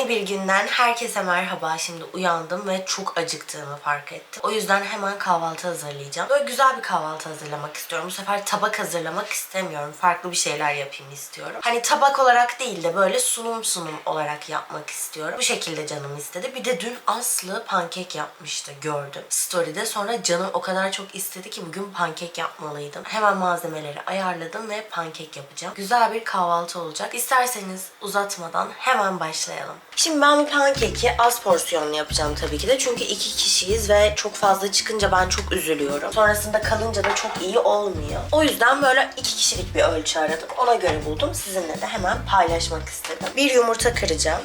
yeni bir günden herkese merhaba. Şimdi uyandım ve çok acıktığımı fark ettim. O yüzden hemen kahvaltı hazırlayacağım. Böyle güzel bir kahvaltı hazırlamak istiyorum. Bu sefer tabak hazırlamak istemiyorum. Farklı bir şeyler yapayım istiyorum. Hani tabak olarak değil de böyle sunum sunum olarak yapmak istiyorum. Bu şekilde canım istedi. Bir de dün Aslı pankek yapmıştı gördüm story'de. Sonra canım o kadar çok istedi ki bugün pankek yapmalıydım. Hemen malzemeleri ayarladım ve pankek yapacağım. Güzel bir kahvaltı olacak. İsterseniz uzatmadan hemen başlayalım. Şimdi ben bu pankeki az porsiyonlu yapacağım tabii ki de. Çünkü iki kişiyiz ve çok fazla çıkınca ben çok üzülüyorum. Sonrasında kalınca da çok iyi olmuyor. O yüzden böyle iki kişilik bir ölçü aradım. Ona göre buldum. Sizinle de hemen paylaşmak istedim. Bir yumurta kıracağım.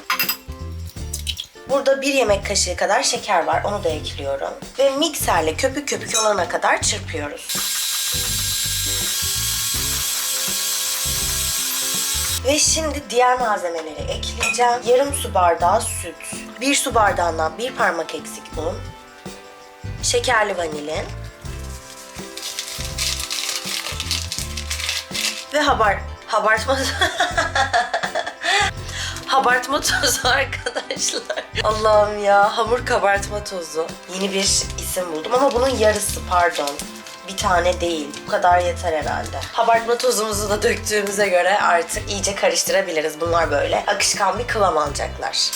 Burada bir yemek kaşığı kadar şeker var. Onu da ekliyorum. Ve mikserle köpük köpük olana kadar çırpıyoruz. Ve şimdi diğer malzemeleri ekleyeceğim. Yarım su bardağı süt, bir su bardağından bir parmak eksik un, şekerli vanilin ve habar habartma Habartma tozu arkadaşlar. Allah'ım ya hamur kabartma tozu. Yeni bir isim buldum ama bunun yarısı pardon. Bir tane değil. Bu kadar yeter herhalde. Habartma tozumuzu da döktüğümüze göre artık iyice karıştırabiliriz. Bunlar böyle akışkan bir kıvam alacaklar.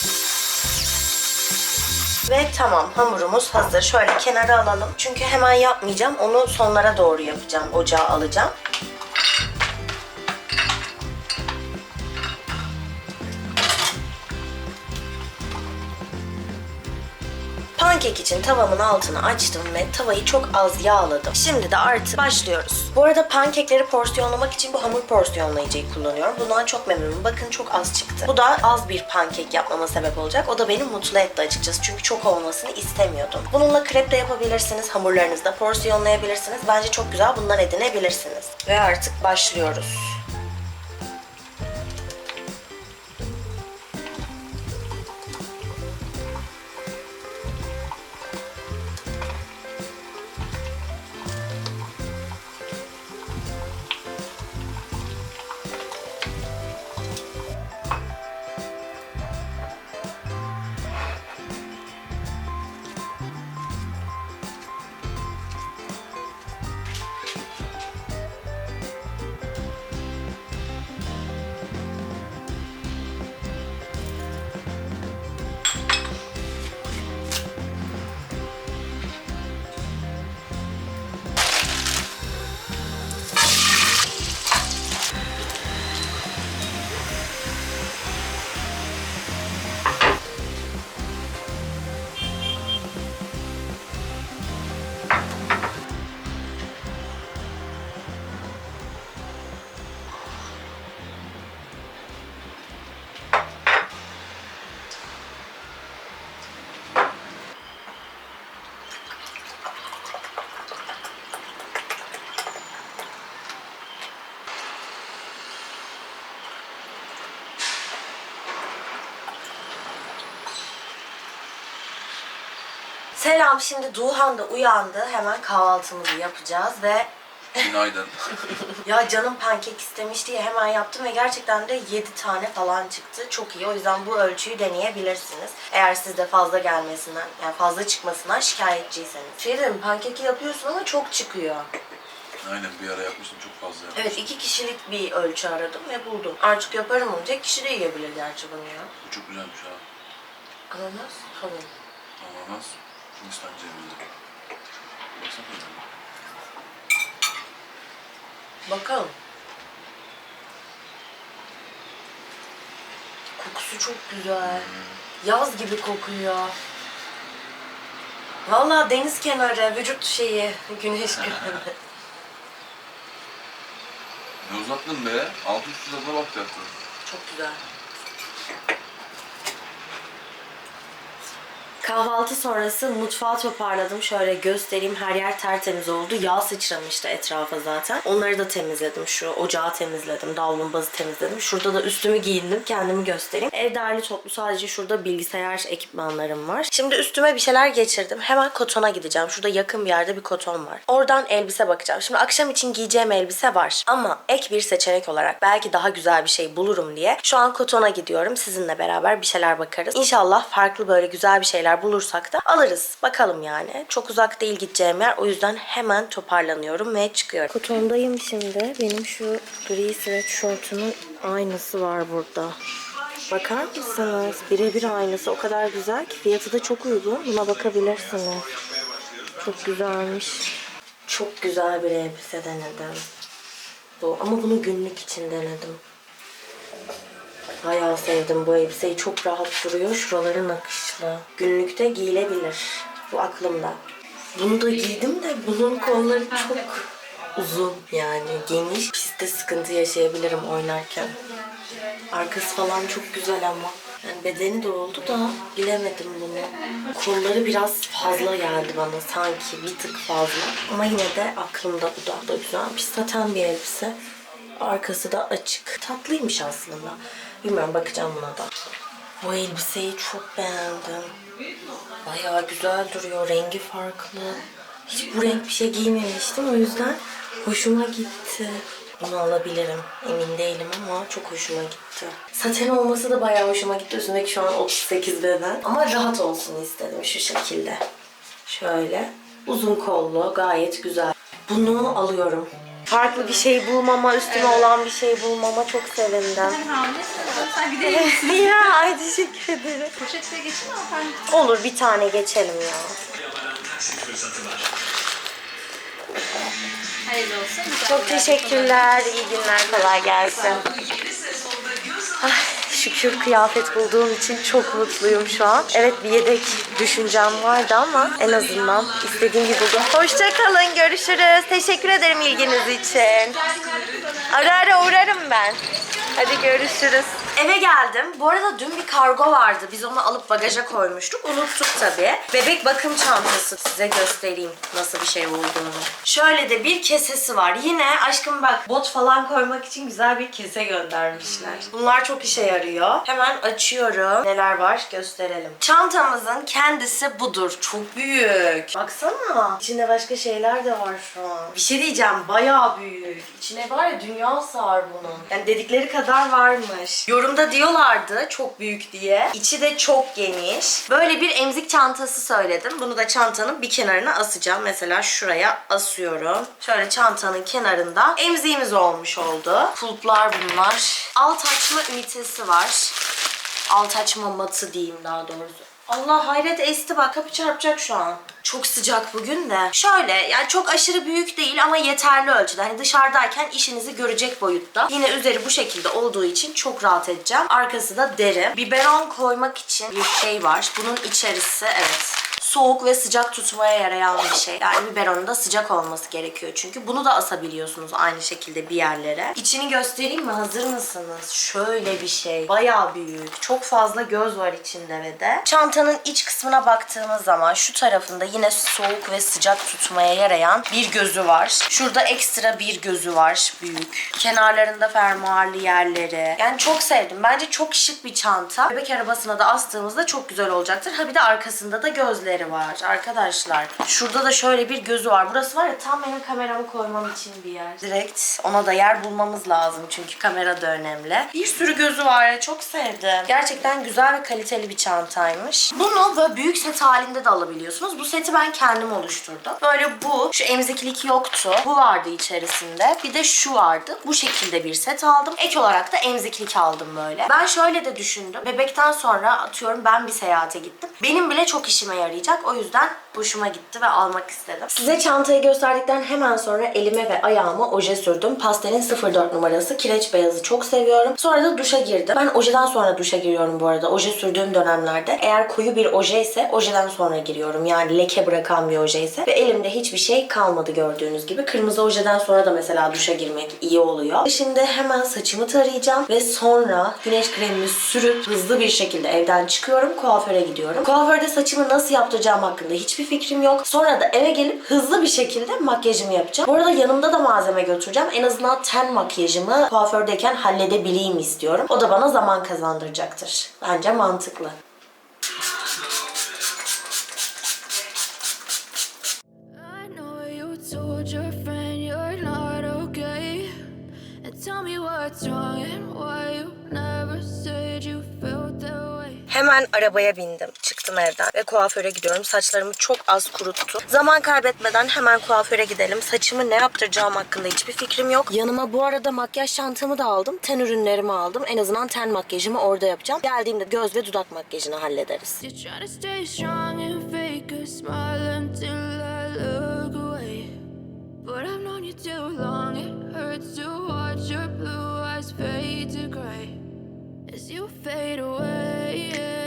Ve tamam hamurumuz hazır. Şöyle kenara alalım. Çünkü hemen yapmayacağım. Onu sonlara doğru yapacağım. Ocağa alacağım. Pankek için tavamın altını açtım ve tavayı çok az yağladım. Şimdi de artık başlıyoruz. Bu arada pankekleri porsiyonlamak için bu hamur porsiyonlayıcıyı kullanıyorum. Bundan çok memnunum. Bakın çok az çıktı. Bu da az bir pankek yapmama sebep olacak. O da beni mutlu etti açıkçası. Çünkü çok olmasını istemiyordum. Bununla krep de yapabilirsiniz. Hamurlarınızı da porsiyonlayabilirsiniz. Bence çok güzel bunlar edinebilirsiniz. Ve artık başlıyoruz. Selam şimdi Duhan da uyandı. Hemen kahvaltımızı yapacağız ve Günaydın. Ya canım pankek istemiş diye hemen yaptım ve gerçekten de 7 tane falan çıktı. Çok iyi. O yüzden bu ölçüyü deneyebilirsiniz. Eğer sizde fazla gelmesinden, yani fazla çıkmasından şikayetçiyseniz. Şey dedim pankeki yapıyorsun ama çok çıkıyor. Aynen bir ara yapmıştım çok fazla yapmıştım. Evet iki kişilik bir ölçü aradım ve buldum. Artık yaparım onu. Tek kişi de yiyebilir gerçi bunu ya. Bu çok güzelmiş ha. Ananas, kavun. Ananas, Hindistan cevizi. Baksana. Bakalım. Kokusu çok güzel. Yaz gibi kokuyor. Vallahi deniz kenarı, vücut şeyi, güneş kremi. Ne uzattın be? Alt üst tadına bakacaktın. Çok güzel. Kahvaltı sonrası mutfağı toparladım. Şöyle göstereyim. Her yer tertemiz oldu. Yağ sıçramıştı etrafa zaten. Onları da temizledim. Şu ocağı temizledim. Davlumbazı temizledim. Şurada da üstümü giyindim. Kendimi göstereyim. Ev derli toplu. Sadece şurada bilgisayar ekipmanlarım var. Şimdi üstüme bir şeyler geçirdim. Hemen kotona gideceğim. Şurada yakın bir yerde bir koton var. Oradan elbise bakacağım. Şimdi akşam için giyeceğim elbise var. Ama ek bir seçenek olarak belki daha güzel bir şey bulurum diye şu an kotona gidiyorum. Sizinle beraber bir şeyler bakarız. İnşallah farklı böyle güzel bir şeyler bulursak da alırız. Bakalım yani. Çok uzak değil gideceğim yer. O yüzden hemen toparlanıyorum ve çıkıyorum. Kotondayım şimdi. Benim şu gri sweatshirt'ümün aynısı var burada. Bakar mısınız? Birebir aynısı. O kadar güzel ki fiyatı da çok uygun. Buna bakabilirsiniz. Çok güzelmiş. Çok güzel bir elbise denedim. Bu. Ama bunu günlük için denedim. Bayağı sevdim bu elbiseyi. Çok rahat duruyor. Şuraları nakışlı. Günlükte giyilebilir. Bu aklımda. Bunu da giydim de bunun kolları çok uzun. Yani geniş. Pistte sıkıntı yaşayabilirim oynarken. Arkası falan çok güzel ama. Yani bedeni de oldu da bilemedim bunu. Kolları biraz fazla geldi bana sanki bir tık fazla. Ama yine de aklımda bu da, bu da güzelmiş. Saten bir elbise. Arkası da açık. Tatlıymış aslında. Bilmiyorum bakacağım buna da. Bu elbiseyi çok beğendim. Bayağı güzel duruyor. Rengi farklı. Hiç bu renk bir şey giymemiştim. O yüzden hoşuma gitti. Bunu alabilirim. Emin değilim ama çok hoşuma gitti. Saten olması da bayağı hoşuma gitti. Üstündeki şu an 38 beden. Ama rahat olsun istedim şu şekilde. Şöyle. Uzun kollu. Gayet güzel. Bunu alıyorum. Farklı bir şey bulmama, üstüne olan bir şey bulmama çok sevindim. Sen gidelim. ya ay teşekkür ederim. Poşetle geçin mi efendim? Olur bir tane geçelim ya. Hayırlı olsun. Çok teşekkürler. İyi günler. Kolay gelsin. Ay, şükür kıyafet bulduğum için çok mutluyum şu an. Evet bir yedek düşüncem vardı ama en azından istediğim gibi buldum. Hoşçakalın. Görüşürüz. Teşekkür ederim ilginiz için. Ara ara uğrarım ben. Hadi görüşürüz. Eve geldim. Bu arada dün bir kargo vardı. Biz onu alıp bagaja koymuştuk. Unuttuk tabii. Bebek bakım çantası. Size göstereyim nasıl bir şey olduğunu. Şöyle de bir kesesi var. Yine aşkım bak bot falan koymak için güzel bir kese göndermişler. Bunlar çok işe yarıyor. Hemen açıyorum. Neler var gösterelim. Çantamızın kendisi budur. Çok büyük. Baksana. İçinde başka şeyler de var şu an. Bir şey diyeceğim. Bayağı büyük. İçine var ya dünya sığar bunun. Yani dedikleri kadar varmış. Yorumda diyorlardı çok büyük diye. İçi de çok geniş. Böyle bir emzik çantası söyledim. Bunu da çantanın bir kenarına asacağım. Mesela şuraya asıyorum. Şöyle çantanın kenarında emziğimiz olmuş oldu. Kulplar bunlar. Alt açma ünitesi var. Alt açma matı diyeyim daha doğrusu. Allah hayret esti bak kapı çarpacak şu an. Çok sıcak bugün de. Şöyle yani çok aşırı büyük değil ama yeterli ölçüde. Hani dışarıdayken işinizi görecek boyutta. Yine üzeri bu şekilde olduğu için çok rahat edeceğim. Arkası da deri. Biberon koymak için bir şey var. Bunun içerisi evet soğuk ve sıcak tutmaya yarayan bir şey. Yani biberonun da sıcak olması gerekiyor çünkü. Bunu da asabiliyorsunuz aynı şekilde bir yerlere. İçini göstereyim mi? Hazır mısınız? Şöyle bir şey. Bayağı büyük. Çok fazla göz var içinde ve de. Çantanın iç kısmına baktığımız zaman şu tarafında yine soğuk ve sıcak tutmaya yarayan bir gözü var. Şurada ekstra bir gözü var. Büyük. Kenarlarında fermuarlı yerleri. Yani çok sevdim. Bence çok şık bir çanta. Bebek arabasına da astığımızda çok güzel olacaktır. Ha bir de arkasında da gözleri var arkadaşlar. Şurada da şöyle bir gözü var. Burası var ya tam benim kameramı koymam için bir yer. Direkt ona da yer bulmamız lazım çünkü kamera da önemli. Bir sürü gözü var ya çok sevdim. Gerçekten güzel ve kaliteli bir çantaymış. Bunu böyle büyük set halinde de alabiliyorsunuz. Bu seti ben kendim oluşturdum. Böyle bu. Şu emziklik yoktu. Bu vardı içerisinde. Bir de şu vardı. Bu şekilde bir set aldım. Ek olarak da emziklik aldım böyle. Ben şöyle de düşündüm. Bebekten sonra atıyorum ben bir seyahate gittim. Benim bile çok işime yarayacak. O yüzden hoşuma gitti ve almak istedim. Size çantayı gösterdikten hemen sonra elime ve ayağıma oje sürdüm. Pastelin 04 numarası. Kireç beyazı çok seviyorum. Sonra da duşa girdim. Ben ojeden sonra duşa giriyorum bu arada. Oje sürdüğüm dönemlerde. Eğer koyu bir oje ise ojeden sonra giriyorum. Yani leke bırakan bir oje ise. Ve elimde hiçbir şey kalmadı gördüğünüz gibi. Kırmızı ojeden sonra da mesela duşa girmek iyi oluyor. Şimdi hemen saçımı tarayacağım ve sonra güneş kremimi sürüp hızlı bir şekilde evden çıkıyorum. Kuaföre gidiyorum. Kuaförde saçımı nasıl yaptıracağım hakkında hiçbir fikrim yok. Sonra da eve gelip hızlı bir şekilde makyajımı yapacağım. Bu arada yanımda da malzeme götüreceğim. En azından ten makyajımı kuafördeyken halledebileyim istiyorum. O da bana zaman kazandıracaktır. Bence mantıklı. Hemen arabaya bindim. Çıktım evden ve kuaföre gidiyorum. Saçlarımı çok az kuruttu. Zaman kaybetmeden hemen kuaföre gidelim. Saçımı ne yaptıracağım hakkında hiçbir fikrim yok. Yanıma bu arada makyaj çantamı da aldım. Ten ürünlerimi aldım. En azından ten makyajımı orada yapacağım. Geldiğimde göz ve dudak makyajını hallederiz. But I've known you too long, it hurts to watch your blue eyes fade to gray as you fade away.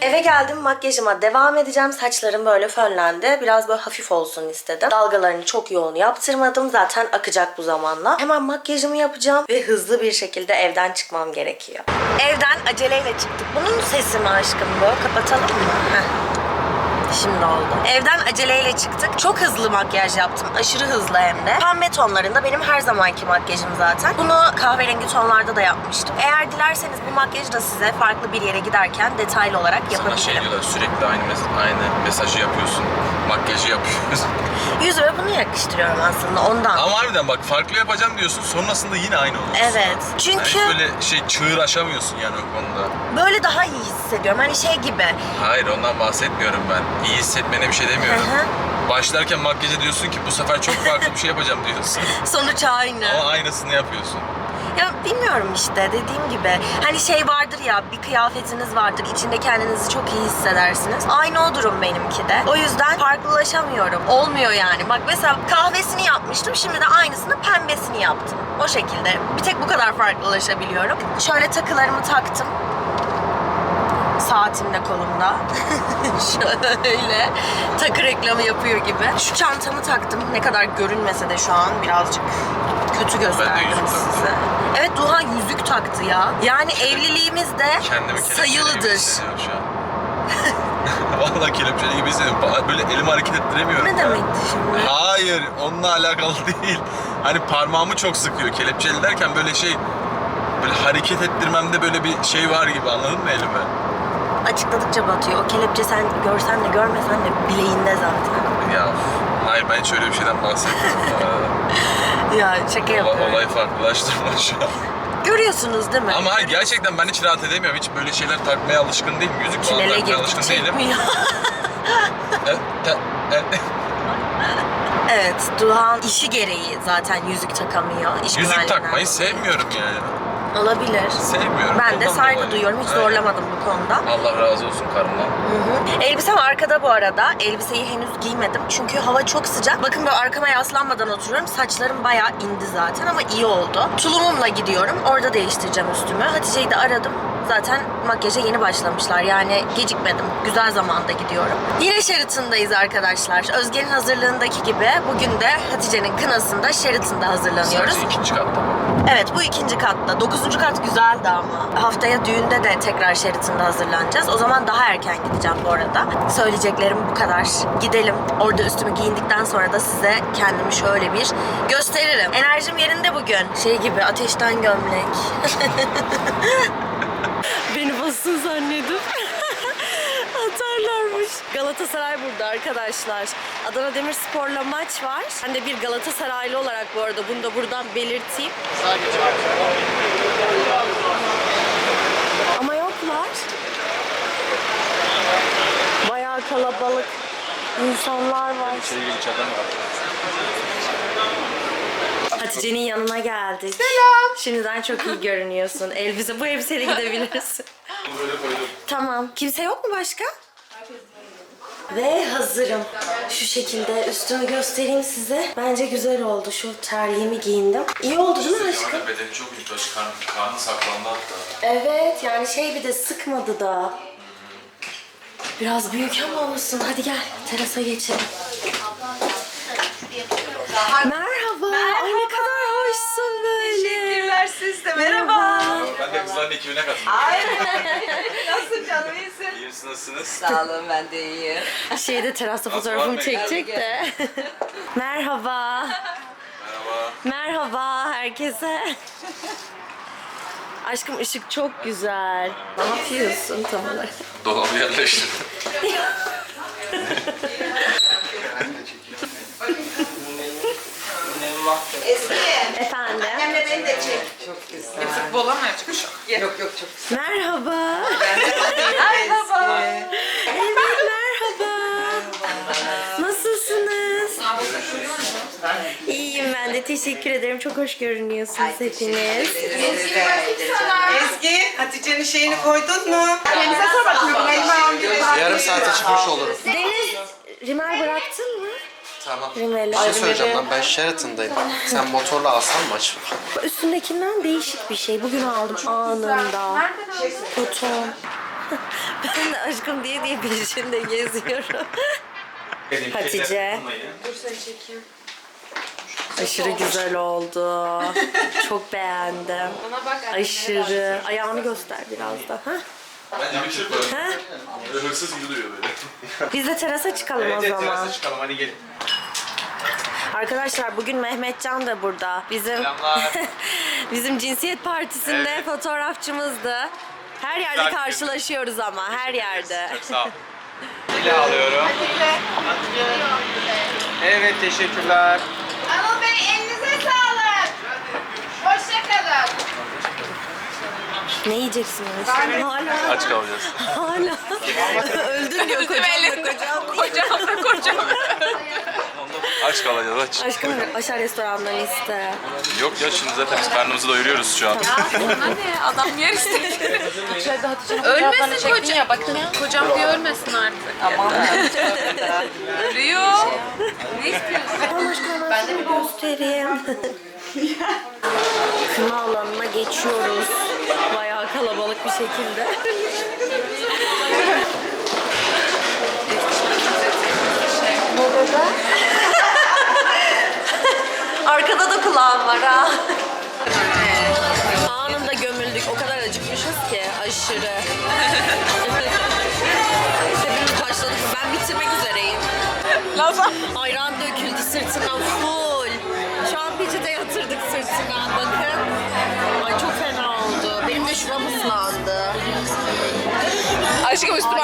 Eve geldim makyajıma devam edeceğim. Saçlarım böyle fönlendi. Biraz böyle hafif olsun istedim. Dalgalarını çok yoğun yaptırmadım. Zaten akacak bu zamanla. Hemen makyajımı yapacağım ve hızlı bir şekilde evden çıkmam gerekiyor. Evden aceleyle çıktık. Bunun sesi mi aşkım bu? Kapatalım mı? Heh. Şimdi oldu. Evden aceleyle çıktık. Çok hızlı makyaj yaptım. Aşırı hızlı hem de. Pembe tonlarında benim her zamanki makyajım zaten. Bunu kahverengi tonlarda da yapmıştım. Eğer dilerseniz bu makyajı da size farklı bir yere giderken detaylı olarak Sana yapabilirim. şey diyorlar sürekli aynı, mes- aynı mesajı yapıyorsun. Makyajı yapıyorsun. Yüzüme bunu yakıştırıyorum aslında ondan. Ama harbiden bak farklı yapacağım diyorsun sonrasında yine aynı oluyorsun. Evet. Çünkü Yani böyle şey çığır aşamıyorsun yani o konuda. böyle daha iyi hissediyorum. Hani şey gibi. Hayır ondan bahsetmiyorum ben. İyi hissetmene bir şey demiyorum. Hı hı. Başlarken makyaja diyorsun ki bu sefer çok farklı bir şey yapacağım diyorsun. Sonuç aynı. Ama aynısını yapıyorsun. Ya bilmiyorum işte dediğim gibi. Hani şey vardır ya bir kıyafetiniz vardır. içinde kendinizi çok iyi hissedersiniz. Aynı o durum benimki de. O yüzden farklılaşamıyorum. Olmuyor yani. Bak mesela kahvesini yapmıştım. Şimdi de aynısını pembesini yaptım. O şekilde. Bir tek bu kadar farklılaşabiliyorum. Şöyle takılarımı taktım. Saatim de kolumda. Şöyle takı reklamı yapıyor gibi. Şu çantamı taktım. Ne kadar görünmese de şu an birazcık kötü gösterdim size. Evet Duhan yüzük taktı ya. Yani evliliğimiz de Kendimi sayılıdır. Vallahi kelepçeli gibi hissediyorum. Böyle elimi hareket ettiremiyorum. Ne demekti şimdi? Hayır, onunla alakalı değil. Hani parmağımı çok sıkıyor. Kelepçeli derken böyle şey böyle hareket ettirmemde böyle bir şey var gibi anladın mı elime? Açıkladıkça batıyor. O kelepçe sen görsen de görmesen de bileğinde zaten. Ya hayır ben hiç öyle bir şeyden bahsetmiyorum. Ya şaka Olay, yapıyorum. olayı farklılaştırma şu an. Görüyorsunuz değil mi? Ama hayır gerçekten ben hiç rahat edemiyorum. Hiç böyle şeyler takmaya alışkın değilim. Yüzük falan Tünele takmaya alışkın değilim. E, evet Duhan işi gereği zaten yüzük takamıyor. İş Yüzük takmayı sevmiyorum yani. Olabilir. Sevmiyorum. Ben de Ondan saygı dolayı. duyuyorum. Hiç Aynen. zorlamadım bu konuda. Allah razı olsun karımdan. Hı hı. Elbisem arkada bu arada. Elbiseyi henüz giymedim. Çünkü hava çok sıcak. Bakın böyle arkama yaslanmadan oturuyorum. Saçlarım bayağı indi zaten ama iyi oldu. Tulumumla gidiyorum. Orada değiştireceğim üstümü. Hatice'yi de aradım. Zaten makyaja yeni başlamışlar. Yani gecikmedim. Güzel zamanda gidiyorum. Yine Sheraton'dayız arkadaşlar. Özge'nin hazırlığındaki gibi bugün de Hatice'nin kınasında Sheraton'da hazırlanıyoruz. Sadece ikinci katta. Evet bu ikinci katta. Dokuzuncu kat güzeldi ama. Haftaya düğünde de tekrar Sheraton'da hazırlanacağız. O zaman daha erken gideceğim bu arada. Söyleyeceklerim bu kadar. Gidelim. Orada üstümü giyindikten sonra da size kendimi şöyle bir gösteririm. Enerjim yerinde bugün. Şey gibi ateşten gömlek. Galatasaray burada arkadaşlar. Adana Demirspor'la maç var. Ben de bir Galatasaraylı olarak bu arada bunu da buradan belirteyim. Ama yoklar. Bayağı kalabalık insanlar var. İçeri gir içeriden var. Hatice'nin yanına geldik. Selam. Şimdiden çok iyi görünüyorsun. Elbise bu elbiseyle gidebilirsin. Tamam. Kimse yok mu başka? Ve hazırım. Şu şekilde üstümü göstereyim size. Bence güzel oldu. Şu terliğimi giyindim. İyi oldu değil mi aşkım? bedeni çok iyi. Kan, kanı saklandı hatta. Evet yani şey bir de sıkmadı da. Biraz büyük ama olsun. Hadi gel terasa geçelim. Merhaba. Ay ne siz de. Merhaba. Ben de kızların ekibine katıldım. Nasılsın canım iyisin? İyi misiniz, nasılsınız? Sağ olun ben de iyiyim. Şeyde terasta fotoğrafımı çekecek de. Merhaba. Merhaba. Merhaba herkese. Aşkım ışık çok güzel. Ne yapıyorsun tam olarak? Dolabı yerleştirdim. Eski. Efendim. Annemle beni de çek. Çok güzel. Futbola mı çıkmış? Yok yok çok Merhaba. Merhaba. Evet merhaba. Nasılsınız? İyiyim ben de teşekkür ederim. Çok hoş görünüyorsunuz hepiniz. Ezgi, Hatice'nin şeyini koydun mu? Kendinize sor gibi. Yarım saate çıkmış olurum. Deniz, rimel bıraktın mı? Tamam. Bir şey söyleyeceğim lan ben Sheraton'dayım. Sen motorla alsan mı açıp? Üstündekinden değişik bir şey. Bugün aldım anında. Koton. ben de aşkım diye diye peşinde geziyorum. Hatice. Aşırı güzel oldu. Çok beğendim. Aşırı. Ayağını göster biraz da. Ha? Bence bir çırp böyle. Böyle hırsız gibi duruyor böyle. Biz de terasa çıkalım o zaman. terasa çıkalım hadi gelin. Arkadaşlar bugün Mehmetcan da burada. Bizim bizim cinsiyet partisinde Evet. fotoğrafçımızdı. Her yerde Güzel. karşılaşıyoruz ama her yerde. Çok sağ ol. Dile alıyorum. Evet teşekkürler. Anıl Bey elinize sağlık. Hoşçakalın. Ne yiyeceksiniz? Hala. Aç kalacağız. Hala. Öldüm diyor kocam da kocam. Kocam da kocam. Aç kalacağız aç. Aşkım aşağı restorandan iste. Yok ya şimdi zaten biz karnımızı doyuruyoruz şu an. Anne adam yer istedi. Ölmesin kocam. Ya, bak, kocam diye ölmesin artık. Aman. Ölüyor. Ne istiyorsun? Tamam aşkım ben seni göstereyim. Kına alanına geçiyoruz. Bayağı kalabalık bir şekilde. Arkada da kulağım var ha. Anında gömüldük. O kadar acıkmışız ki aşırı. Hepimiz başladık. Ben bitirmek üzereyim. Lafa. Ayran döküldü sırtına full. Şu an peçete yatırdık sırtına. Bakın. Ay çok fena oldu. Benim de şuram ıslandı. Aşkım üstüme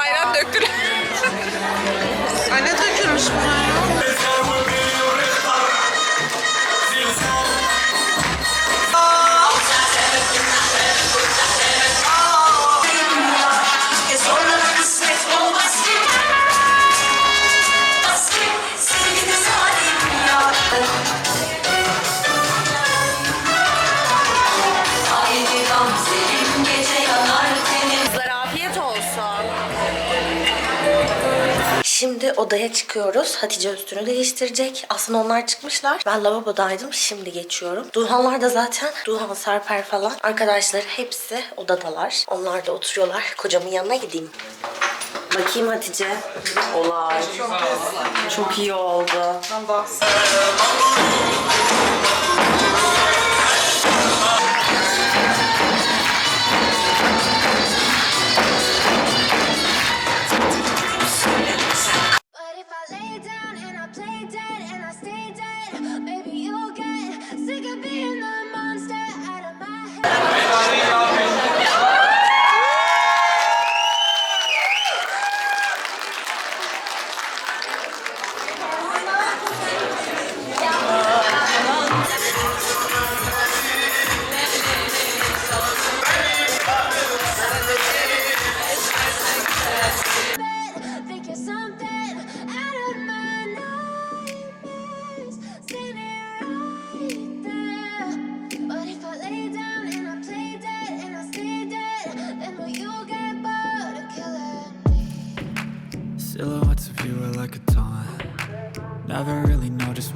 odaya çıkıyoruz. Hatice üstünü değiştirecek. Aslında onlar çıkmışlar. Ben lavabodaydım. Şimdi geçiyorum. Duhanlar da zaten. Duhan, Sarper falan. Arkadaşlar hepsi odadalar. Onlar da oturuyorlar. Kocamın yanına gideyim. Bakayım Hatice. Olay. Çok iyi oldu.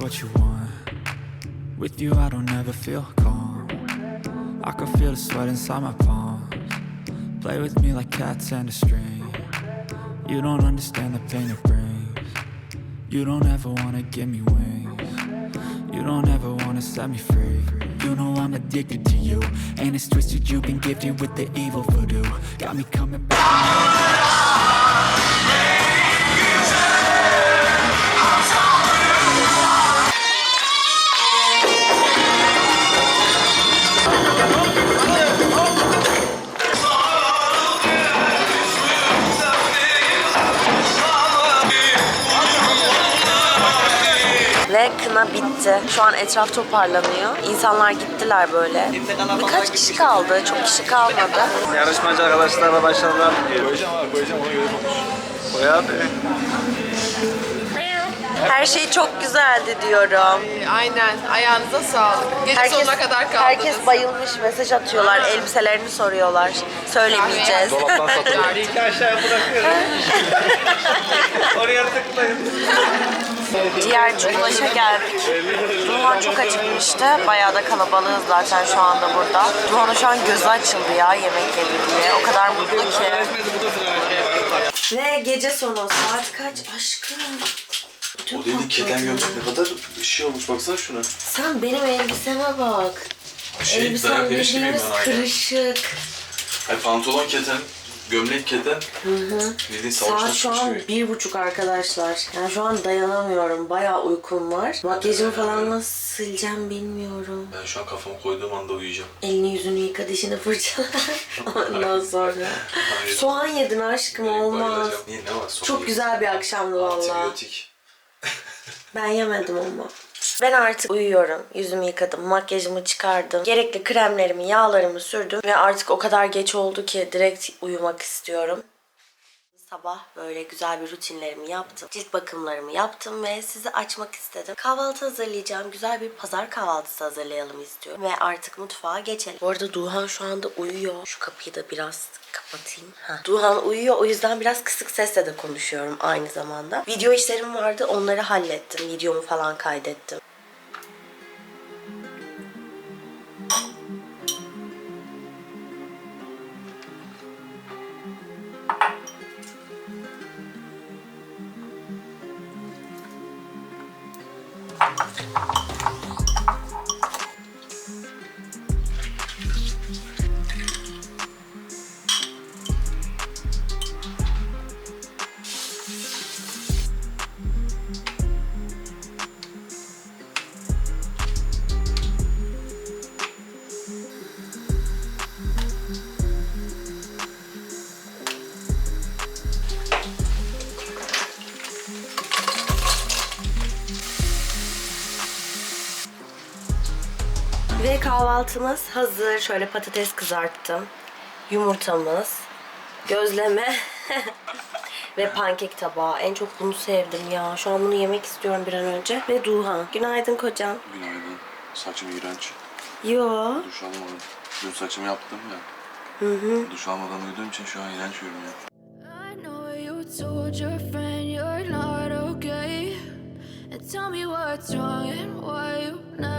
What you want. With you, I don't ever feel calm. I can feel the sweat inside my palms. Play with me like cats and a string. You don't understand the pain it brings. You don't ever wanna give me wings. You don't ever wanna set me free. You know I'm addicted to you. And it's twisted, you've been gifted with the evil voodoo. Got me coming back. Kına bitti. Şu an etraf toparlanıyor. İnsanlar gittiler böyle. Birkaç kişi kaldı. Çok kişi kalmadı. Yarışmacı arkadaşlara başarılar diliyorum. Koyacağım abi koyacağım ona göre konuş. Koy abi. Her şey çok güzeldi diyorum. Aynen. Ayağınıza sağlık. Gece sonuna kadar kaldınız. herkes bayılmış. Mesaj atıyorlar. Elbiselerini soruyorlar. Söylemeyeceğiz. Dolaptan satılıyor. Linki aşağıya bırakıyorum. Oraya tıklayın. Diğer Culaş'a geldik. Duhan çok acıkmıştı. Bayağı da kalabalığız zaten şu anda burada. Duhan'ın şu an gözü açıldı ya yemek yedi diye. O kadar mutlu ki. Ve gece sonu saat kaç aşkım? O dedi keten gömlek ne kadar şey olmuş baksana şuna. Sen benim elbiseme bak. Şey Elbisem dayak ben aynı. kırışık. Ay pantolon keten, gömlek keten. Bildiğin savaştan Saat şu çıkmış an gibi. bir buçuk arkadaşlar. Yani şu an dayanamıyorum. Bayağı uykum var. Makyajımı falan nasıl sileceğim bilmiyorum. Ben şu an kafamı koyduğum anda uyuyacağım. Elini yüzünü yıka dişini fırçala. Ondan sonra. Hayır. Soğan yedin aşkım olmaz. Bayılacağım. Niye ne var? Soğan Çok güzel bir akşamdı valla. Antibiyotik. Ben yemedim ama. Ben artık uyuyorum. Yüzümü yıkadım, makyajımı çıkardım. Gerekli kremlerimi, yağlarımı sürdüm. Ve artık o kadar geç oldu ki direkt uyumak istiyorum. Sabah böyle güzel bir rutinlerimi yaptım. Cilt bakımlarımı yaptım ve sizi açmak istedim. Kahvaltı hazırlayacağım. Güzel bir pazar kahvaltısı hazırlayalım istiyorum. Ve artık mutfağa geçelim. Bu arada Duhan şu anda uyuyor. Şu kapıyı da biraz kapatayım. Ha. Duhan uyuyor. O yüzden biraz kısık sesle de konuşuyorum aynı zamanda. Video işlerim vardı. Onları hallettim. Videomu falan kaydettim. Kahvaltımız hazır. Şöyle patates kızarttım. Yumurtamız, gözleme ve pankek tabağı. En çok bunu sevdim ya. Şu an bunu yemek istiyorum bir an önce. Ve Duhan. Günaydın kocam. Günaydın. Saçım iğrenç. Yo. Duş almadım. Dün saçımı yaptım ya. Hı hı. Duş almadan uyuduğum için şu an iğrenç görünüyor. I know you told your friend you're not okay. And tell me what's wrong and why you never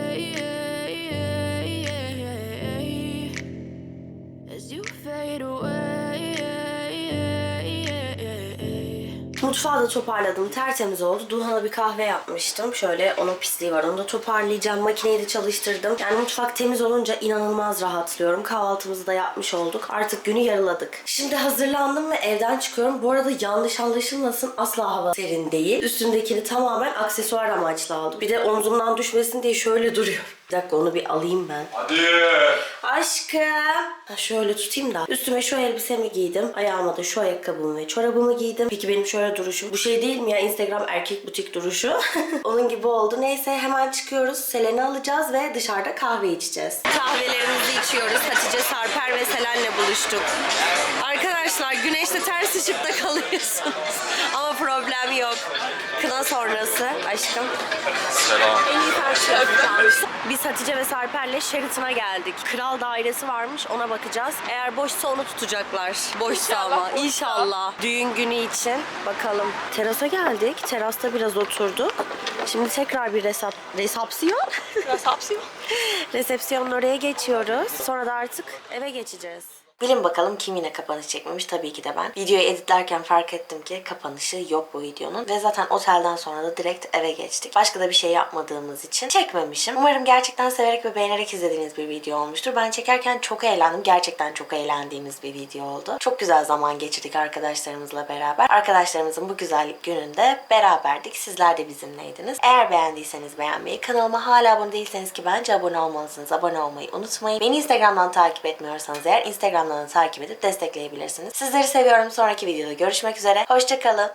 Mutfağı da toparladım. Tertemiz oldu. Duhan'a bir kahve yapmıştım. Şöyle onun pisliği var. Onu da toparlayacağım. Makineyi de çalıştırdım. Yani mutfak temiz olunca inanılmaz rahatlıyorum. Kahvaltımızı da yapmış olduk. Artık günü yarıladık. Şimdi hazırlandım ve evden çıkıyorum. Bu arada yanlış anlaşılmasın. Asla hava serin değil. Üstümdekini tamamen aksesuar amaçlı aldım. Bir de omzumdan düşmesin diye şöyle duruyor. Bir dakika onu bir alayım ben. Hadi. Aşkım. Ha şöyle tutayım da. Üstüme şu elbisemi giydim. Ayağıma da şu ayakkabımı ve çorabımı giydim. Peki benim şöyle duruşum. Bu şey değil mi ya Instagram erkek butik duruşu? Onun gibi oldu. Neyse hemen çıkıyoruz. Selen'i alacağız ve dışarıda kahve içeceğiz. Kahvelerimizi içiyoruz. Hatice Sarper ve Selen'le buluştuk. Arkadaşlar güneşte ters ışıkta kalıyorsunuz. Ama problem yok. Kına sonrası aşkım. Selam. Biz Hatice ve Sarper'le Sheraton'a geldik. Kral dairesi varmış ona bakacağız. Eğer boşsa onu tutacaklar. Boşsa ama inşallah. Düğün günü için bakalım. Terasa geldik. Terasta biraz oturduk. Şimdi tekrar bir resap, resapsiyon. resapsiyon. Resepsiyonun oraya geçiyoruz. Sonra da artık eve geçeceğiz. Bilin bakalım kim yine kapanış çekmemiş tabii ki de ben. Videoyu editlerken fark ettim ki kapanışı yok bu videonun. Ve zaten otelden sonra da direkt eve geçtik. Başka da bir şey yapmadığımız için çekmemişim. Umarım gerçekten severek ve beğenerek izlediğiniz bir video olmuştur. Ben çekerken çok eğlendim. Gerçekten çok eğlendiğimiz bir video oldu. Çok güzel zaman geçirdik arkadaşlarımızla beraber. Arkadaşlarımızın bu güzellik gününde beraberdik. Sizler de bizimleydiniz. Eğer beğendiyseniz beğenmeyi, kanalıma hala abone değilseniz ki bence abone olmalısınız. Abone olmayı unutmayın. Beni Instagram'dan takip etmiyorsanız eğer Instagram'dan da takip edip destekleyebilirsiniz. Sizleri seviyorum. Sonraki videoda görüşmek üzere. Hoşçakalın.